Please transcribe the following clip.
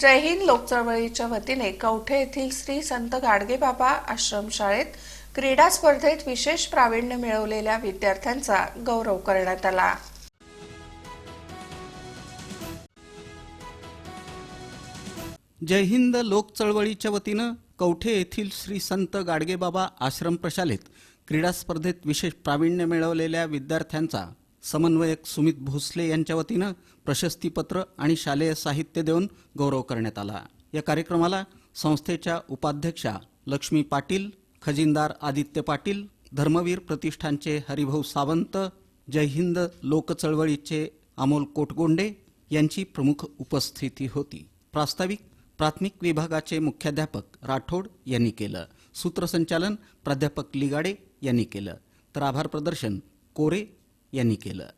जय हिंद लोकचळवळीच्या वतीने कवठे येथील श्री संत गाडगेबाबा आश्रमशाळेत क्रीडा स्पर्धेत विशेष प्रावीण्य मिळवलेल्या विद्यार्थ्यांचा गौरव करण्यात आला. जय हिंद लोक चळवळीच्या वतीनं कवठे येथील श्री संत गाडगेबाबा आश्रम प्रशालेत क्रीडा स्पर्धेत विशेष प्रावीण्य मिळवलेल्या विद्यार्थ्यांचा समन्वयक सुमित भोसले यांच्या वतीनं प्रशस्तीपत्र आणि शालेय साहित्य देऊन गौरव करण्यात आला. या कार्यक्रमाला संस्थेच्या उपाध्यक्षा लक्ष्मी पाटील खजिनदार आदित्य पाटील धर्मवीर प्रतिष्ठानचे हरिभाऊ सावंत जय हिंद अमोल कोटगोंडे यांची प्रमुख उपस्थिती होती. प्रास्ताविक प्राथमिक विभागाचे मुख्याध्यापक राठोड यांनी केलं. सूत्रसंचालन प्राध्यापक लिगाडे यांनी केलं. तर आभार प्रदर्शन कोरे यांनी केलं.